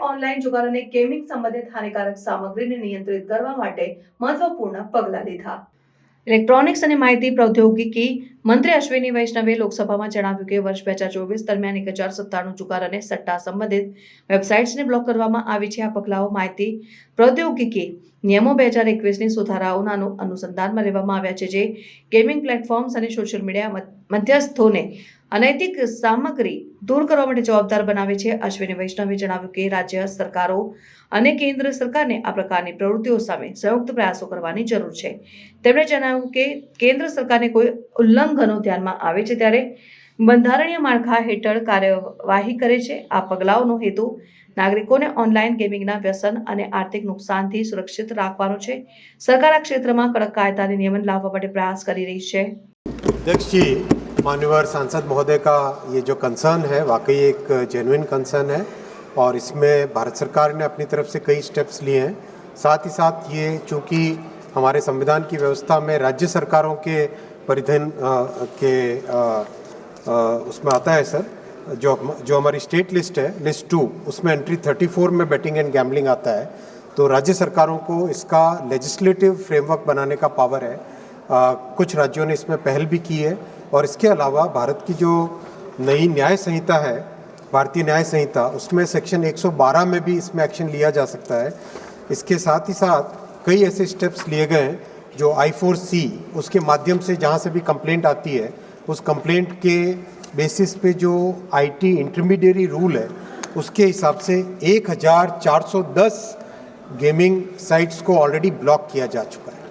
Online જુગાર અને gaming સંબંધિત હાનિકારક સામગ્રીને નિયંત્રિત કરવા માટે મહત્વપૂર્ણ પગલાં લીધા. ઇલેક્ટ્રોનિક્સ અને માહિતી પ્રૌદ્યોગિકી મંત્રી અશ્વિની વૈષ્ણવે લોકસભામાં જણાવ્યું કે વર્ષ બે હજાર ચોવીસ દરમિયાન એક હજાર સત્તાણું જુગાર અને સટ્ટા સંબંધિત વેબસાઇટ્સને બ્લોક કરવામાં આવી છે. આ પગલાઓ માહિતી પ્રૌદ્યોગિકી નિયમો બે હજાર એકવીસની સુધારાઓના અનુસંધાનમાં લેવામાં આવ્યા છે, જે ગેમિંગ પ્લેટફોર્મ્સ અને સોશિયલ મીડિયા મધ્યસ્થોને અનૈતિક સામગ્રી દૂર કરવા માટે જવાબદાર બનાવે છે. અશ્વિની વૈષ્ણવે જણાવ્યું કે રાજ્ય સરકારો અને કેન્દ્ર સરકારને આ પ્રકારની પ્રવૃત્તિઓ સામે સંયુક્ત પ્રયાસો કરવાની જરૂર છે. તેમણે જણાવ્યું કે કેન્દ્ર સરકારને કોઈ ઉલ્લંઘનો ધ્યાનમાં આવે છે ત્યારે બંધારણીય માળખા હેઠળ કાર્યવાહી કરે છે આ પગલાઓનો હેતુ નાગરિકોને ઓનલાઈન ગેમિંગના વ્યસન અને આર્થિક નુકસાનથી સુરક્ષિત રાખવાનો છે સરકાર આ ક્ષેત્રમાં કડક કાયદાને નિયમન લાવવા માટે પ્રયાસ કરી રહી છે अध्यक्ष जी मान्यवर सांसद महोदय का ये जो कंसर्न है वाकई एक जेन्युइन कंसर्न है और इसमें भारत सरकार ने अपनी तरफ से कई स्टेप्स लिए हैं साथ ही साथ ये चूंकि हमारे संविधान की व्यवस्था में राज्य सरकारों के परिधन के उसमें आता है सर जो जो हमारी स्टेट लिस्ट है लिस्ट टू उसमें एंट्री 34 में बैटिंग एंड गैम्बलिंग आता है। तो राज्य सरकारों को इसका लेजिस्लेटिव फ्रेमवर्क बनाने का पावर है। अ, कुछ राज्यों ने इसमें पहल भी की है। और इसके अलावा भारत की जो नई न्याय संहिता है भारतीय न्याय संहिता उसमें सेक्शन 112 में भी इसमें एक्शन लिया जा सकता है। इसके साथ ही साथ कई ऐसे स्टेप्स लिए गए हैं जो आई फोर सी उसके माध्यम से जहाँ से भी कंप्लेंट आती है, उस कंप्लेंट के बेसिस पे जो आईटी इंटरमीडिएरी रूल है, उसके हिसाब से 1410 गेमिंग साइट्स को ऑलरेडी ब्लॉक किया जा चुका है।